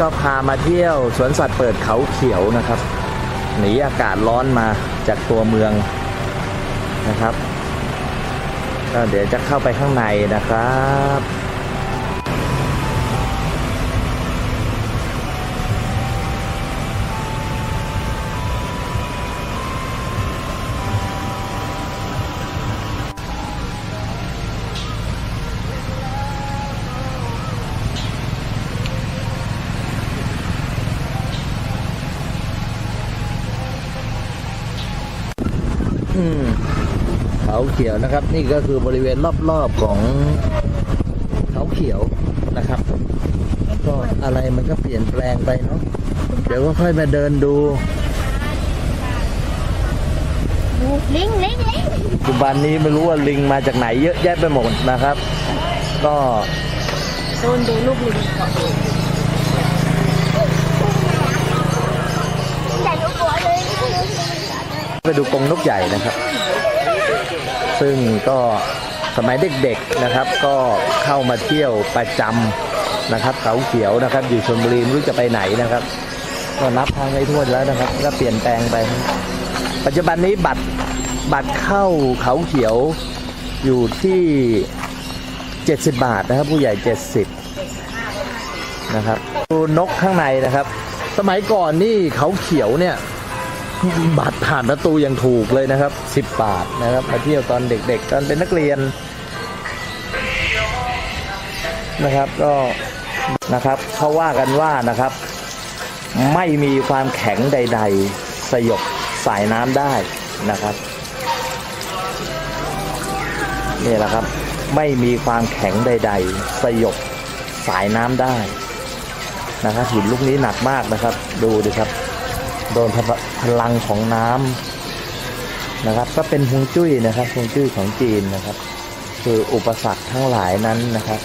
ก็พามาเที่ยวสวนสัตว์เปิดเขาเขียวนะครับ หนีอากาศร้อนมาจากตัวเมืองนะครับก็เดี๋ยวจะเข้าไปข้างในนะครับ เขาเขียวนะครับ นี่ก็คือบริเวณรอบๆของเขาเขียวนะครับ ก็อะไรมันก็เปลี่ยนแปลงไปเนาะเดี๋ยวก็ค่อยมาเดินดูลิงลิงลิงปัจจุบันนี้ไม่รู้ว่าลิงมาจากไหนเยอะแยะไปหมดนะครับ ก็โดนดูลูกลิงก่อนใหญ่ลูกหัวเลยไปดูกรงนกใหญ่นะครับ ซึ่งก็สมัยเด็กๆนะครับ ก็เข้ามาเที่ยวประจำนะครับเขาเขียวนะครับ อยู่ชลบุรีไม่รู้จะไปไหนนะครับ ก็นับทางไม่ทั่วแล้วนะครับ ก็เปลี่ยนแปลงไป ปัจจุบันนี้บัตรบัตรเข้าเขาเขียวอยู่ที่ 70 บาทนะครับ ผู้ใหญ่ 70 นะครับดูนกข้างในนะครับ สมัยก่อนนี่เขาเขียวเนี่ย บัตรผ่านประตูยังถูกเลยนะครับ 10 บาทนะครับมาเที่ยวตอนเด็กๆ ตอนเป็นนักเรียนนะครับก็นะครับเขาว่ากันว่านะครับ ไม่มีความแข็งใด ๆ สยบสายน้ำได้นะครับนี่แหละครับไม่มีความแข็งใด ๆ สยบสายน้ำได้นะครับหินลูกนี้หนักมากนะครับ ดูดิครับ โดนพลังของน้ำนะครับ ก็เป็นฮวงจุ้ยนะครับฮวงจุ้ยของจีนนะครับ คืออุปสรรคทั้งหลายนั้นนะครับ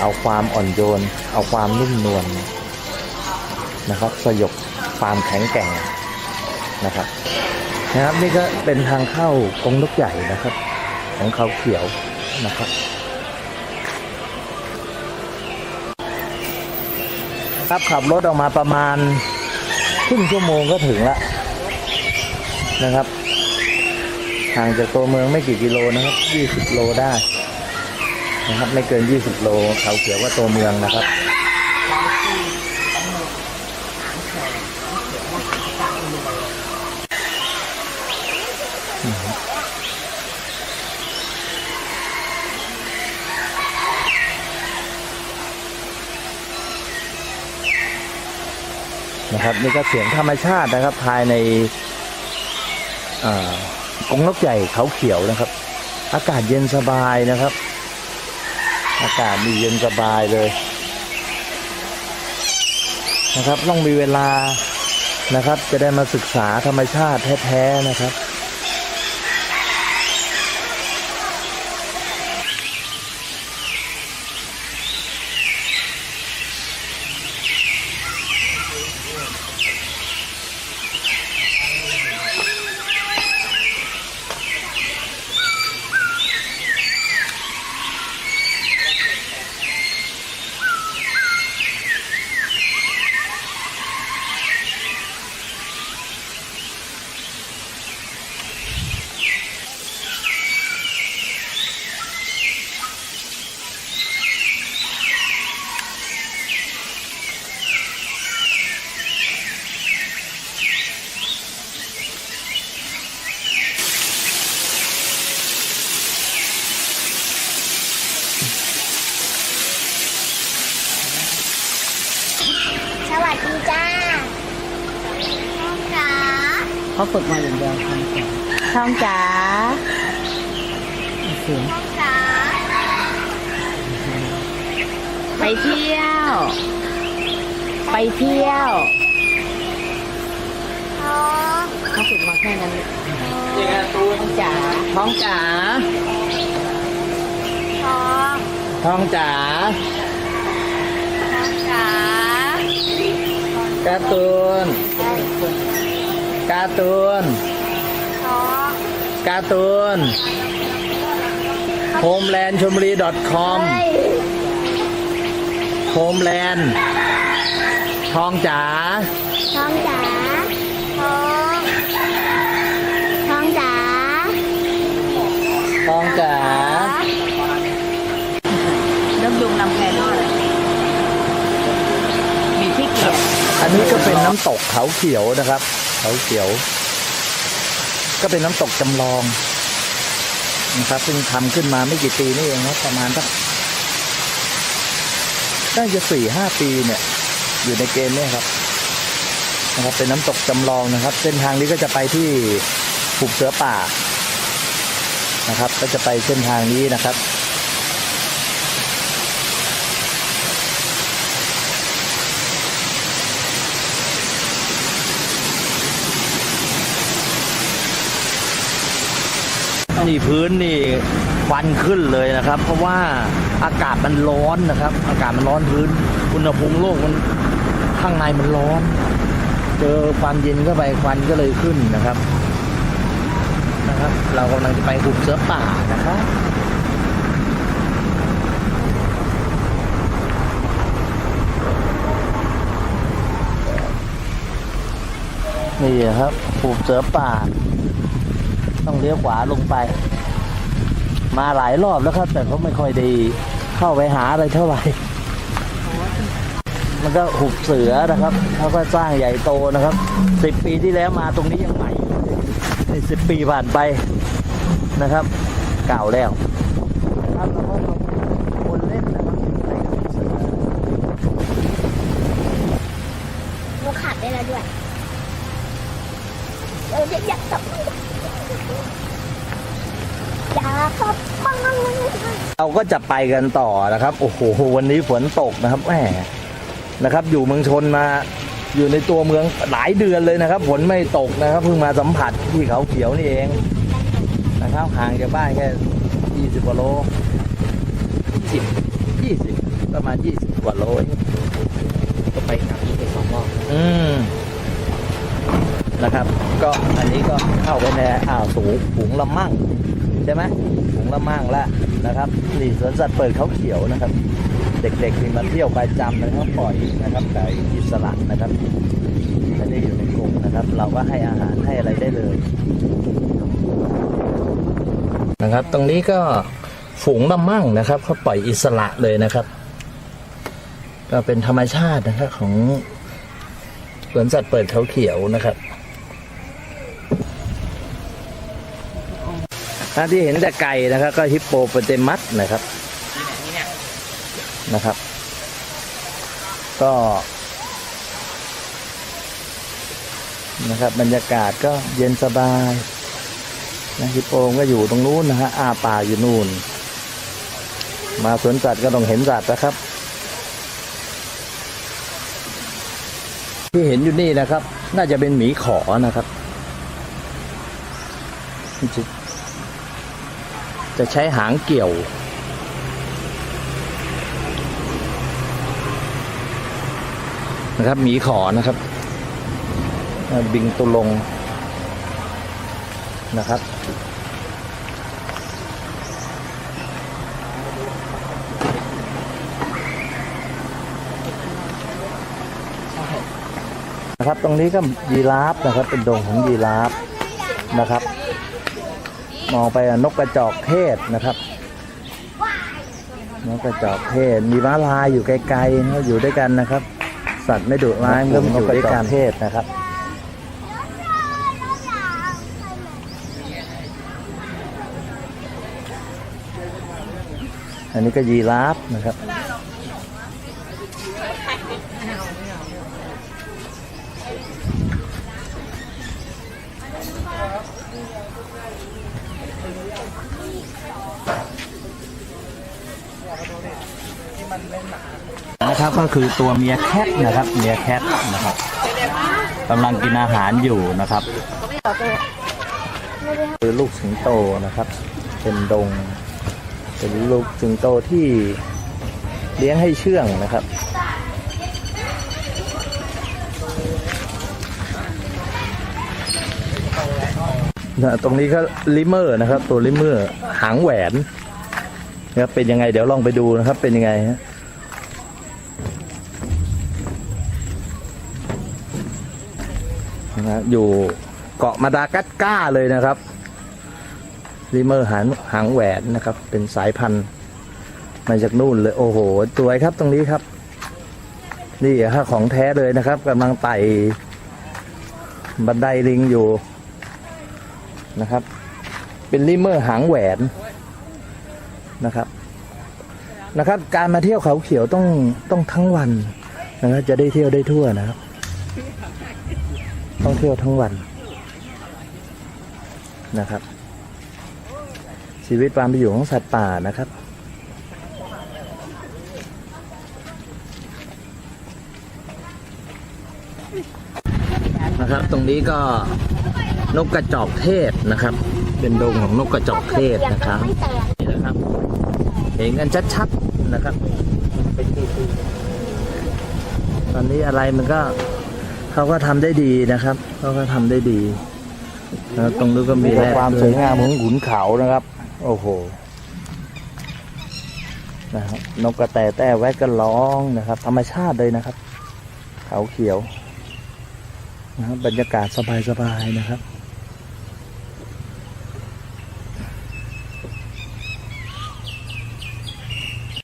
เอาความอ่อนโยน เอาความนุ่มนวลนะครับ สยบความแข็งแกร่งนะครับนะครับนี่ก็เป็นทางเข้ากรงนกใหญ่นะครับ ของเขาเขียวนะครับครับขับรถออกมาประมาณ รึ่งชั่วโมงก็ถึงละนะครับห่างจากตัวเมืองไม่กี่กิโลนะครับ 20 โลได้นะครับ ไม่เกิน 20 โลเขาเขียวว่าตัวเมืองนะครับ นะครับนี่ก็เสียงธรรมชาตินะครับ ภายในกรงนกใหญ่เขาเขียวนะครับ อากาศเย็นสบายนะครับ อากาศมีเย็นสบายเลย นะครับ ต้องมีเวลานะครับ จะได้มาศึกษาธรรมชาติแท้ๆนะครับ สวัสดีจ้าน้องจ๋า เขา ฝึกมาอย่างเดียวทำก่อนท้องจ๋าเสียงท้องจ๋าไปเที่ยว ไปเที่ยวท้องเขาฝึกมาแค่นั้นท้องจ๋าท้องจ๋าท้องท้องจ๋าท้องจ๋าการ์ตูน การ์ตูนท้องการ์ตูน homeland ชมบุรี .com เฮ้ย homeland ทองจ๋าท้องจ๋าท้องท้องจ๋าทองจ๋าน้ำดุงลำแพนอดมีที่เกียรอันนี้ก็เป็นน้ำตกเขาเขียวนะครับ เขาเขียว ก็เป็นน้ำตกจำลองนะครับซึ่งทำขึ้นมาไม่กี่ปีนี่เองครับประมาณสักน่าจะสี่ห้าปีเนี่ย อยู่ในเกณฑ์เนี่ยครับ นะครับ เป็นน้ำตกจำลองนะครับ เส้นทางนี้ก็จะไปที่หุบเสือป่านะครับ ก็จะไปเส้นทางนี้นะครับ นี่พื้นนี่ควันขึ้นเลยนะครับ เพราะว่าอากาศมันร้อนนะครับ อากาศมันร้อนพื้น อุณหภูมิโลกมันข้างในมันร้อน เจอความเย็นเข้าไปควันก็เลยขึ้นนะครับ นะครับ เรากำลังจะไปหุบเสือป่านะครับนี่ครับหุบเสือป่า ต้องเลี้ยวขวาลงไป มาหลายรอบแล้วครับ แต่เขาไม่ค่อยดีเข้าไปหาอะไรเท่าไหร่มันก็หุบเสือนะครับเขาก็สร้างใหญ่โตนะครับสิบปีที่แล้วมาตรงนี้ยังใหม่สิบปีผ่านไปนะครับเก่าแล้วนะครับแล้วก็คนเล่นนะครับไปกับเสือหนูขับได้แล้วด้วยเอออยากขับอยากขับบ้าง เราก็จะไปกันต่อนะครับ โอ้โหวันนี้ฝนตกนะครับแหมนะครับ อยู่เมืองชนมาอยู่ในตัวเมืองหลายเดือนเลยนะครับฝนไม่ตกนะครับเพิ่งมาสัมผัสที่เขาเขียวนี่เองนะครับห่างจากบ้านแค่ 20กว่าโล20 20 ประมาณ 20 กว่าโลเองก็ไปกลับที่ไปสองรอบอืม นะครับ ก็อันนี้ก็เข้าไปในอ่าวสูงฝูงละมั่งใช่ไหมฝูงละมั่งละนะครับนี่สวนสัตว์เปิดเขาเขียวนะครับ เด็กๆที่มาเที่ยวประจำนะครับปล่อยนะครับไก่อิสระนะครับไม่ได้อยู่ในกรงนะครับ เราก็ให้อาหารให้อะไรได้เลยนะครับ ตรงนี้ก็ฝูงละมั่งนะครับเขาปล่อยอิสระเลยนะครับ ก็เป็นธรรมชาตินะครับของสวนสัตว์เปิดเขาเขียวนะครับ ถ้าที่เห็นแต่ไก่นะครับ ก็ฮิปโปโปเตมัสนะครับนะครับ ก็นะครับ บรรยากาศก็เย็นสบายนะฮิปโปก็อยู่ตรงนู้นนะฮะอาป่าอยู่นู่น มาสวนสัตว์ก็ต้องเห็นสัตว์นะครับ ที่เห็นอยู่นี่นะครับ น่าจะเป็นหมีขอนะครับ จะใช้หางเกี่ยว นะครับหมีขอนะครับ บิงตุลงนะครับ นะครับตรงนี้ก็ยีราฟนะครับ เป็นดงของยีราฟนะครับ มองไปนกกระจอกเทศนะครับนกกระจอกเทศมีม้าลายอยู่ไกลๆนะอยู่ด้วยกันนะครับ สัตว์ไม่ดุร้ายมันก็มอยู่ด้วยกันเทศนะครับอันนี้ก็ยีราฟนะครับ นะครับก็คือตัวเมียแคทนะครับเมียแคทนะครับกำลังกินอาหารอยู่นะครับคือลูกสิงโตนะครับ เป็นดง เป็นลูกสิงโตที่เลี้ยงให้เชื่องนะครับนะตรงนี้ก็ลิเมอร์นะครับ ตัวลิเมอร์หางแหวน นะครับเป็นยังไงเดี๋ยวลองไปดูนะครับ เป็นยังไงฮะนะฮะอยู่เกาะมาดากัสกาเลยนะครับลิเมอร์หางหางแหวนนะครับ เป็นสายพันธุ์มาจากนู่นเลย โอ้โหสวยครับตรงนี้ครับ นี่ฮะของแท้เลยนะครับกำลังไต่บันไดลิงอยู่นะครับ เป็นลิเมอร์หางแหวน นะครับ การมาเที่ยวเขาเขียวต้องต้องทั้งวันนะครับจะได้เที่ยวได้ทั่วนะครับต้องเที่ยวทั้งวันนะครับ ชีวิตความเป็นอยู่ของสัตว์ป่านะครับนะครับ ตรงนี้ก็นกกระจอกเทศนะครับ เป็นดงของนกกระจอกเทศนะครับนี่นะครับ ห็นกันชัดๆนะครับเป็นที่ตอนนี้อะไรมันก็เขาก็ทำได้ดีนะครับเขาก็ทำได้ดีแล้วตรงนู้นก็มีความสวยงามของขุนเขานะครับ โอ้โหนะครับนกกระแตแต่แวดก็ร้องนะครับ ธรรมชาติเลยนะครับ เขาเขียวนะครับบรรยากาศสบายๆนะครับ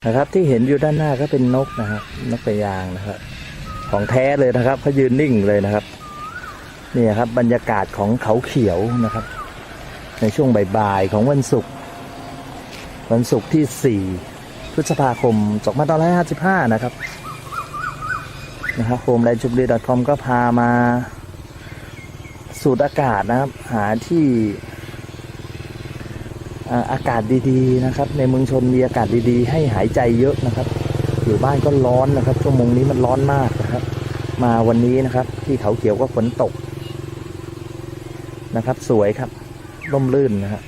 นะครับ ที่เห็นอยู่ด้านหน้าก็เป็นนกนะครับนกกระยางนะครับ ของแท้เลยนะครับเขายืนนิ่งเลยนะครับนี่ครับ บรรยากาศของเขาเขียวนะครับ ในช่วงบ่ายๆของวันศุกร์วันศุกร์ที่ 4 พฤษภาคม 2555 นะครับนะครับโฮมไลน์จุบลีดอทคอมก็พามาสูดอากาศนะครับ หาที่ อาอากาศดีๆนะครับ ในเมืองชนมีอากาศดีๆ ให้หายใจเยอะนะครับ อยู่บ้านก็ร้อนนะครับชั่วโมงนี้มันร้อนมากนะครับ มาวันนี้นะครับ ที่เขาเขียวก็ฝนตกนะครับ สวยครับร่มรื่นนะฮะ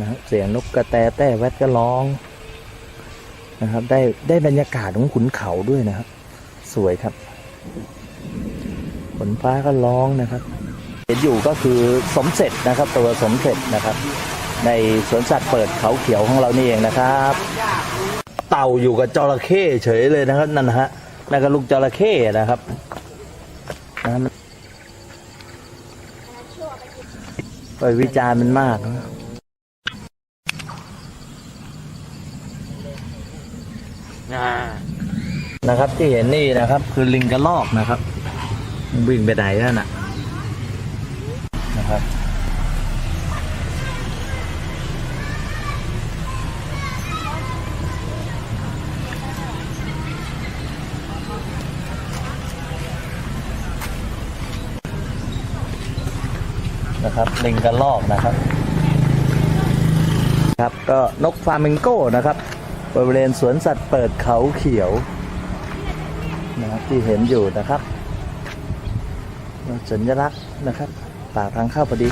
นะครับเสียงนกกระแตแต้แวดก็ร้องนะครับ ได้ได้บรรยากาศของขุนเขาด้วยนะครับ สวยครับ ฝนฟ้าก็ร้องนะครับ เห็นอยู่ก็คือสมเสร็จนะครับตัวสมเสร็จนะครับ ในสวนสัตว์เปิดเขาเขียวของเรานี่เองนะครับ เต่าอยู่กับจระเข้เฉยเลยนะครับนั่นนะฮะนั่นก็ลูกจระเข้นะครับนะมันไปวิจารณ์มันมากนะนะครับที่เห็นนี่นะครับ คือลิงกระลอกนะครับ วิ่งไปไหนนั่นน่ะนะครับนะครับลิงกระลอกนะครับ ครับก็นกฟลามิงโก้นะครับ บริเวณสวนสัตว์เปิดเขาเขียวนะครับที่เห็นอยู่นะครับ สัญลักษณ์นะครับ ปากทางเข้าพอดี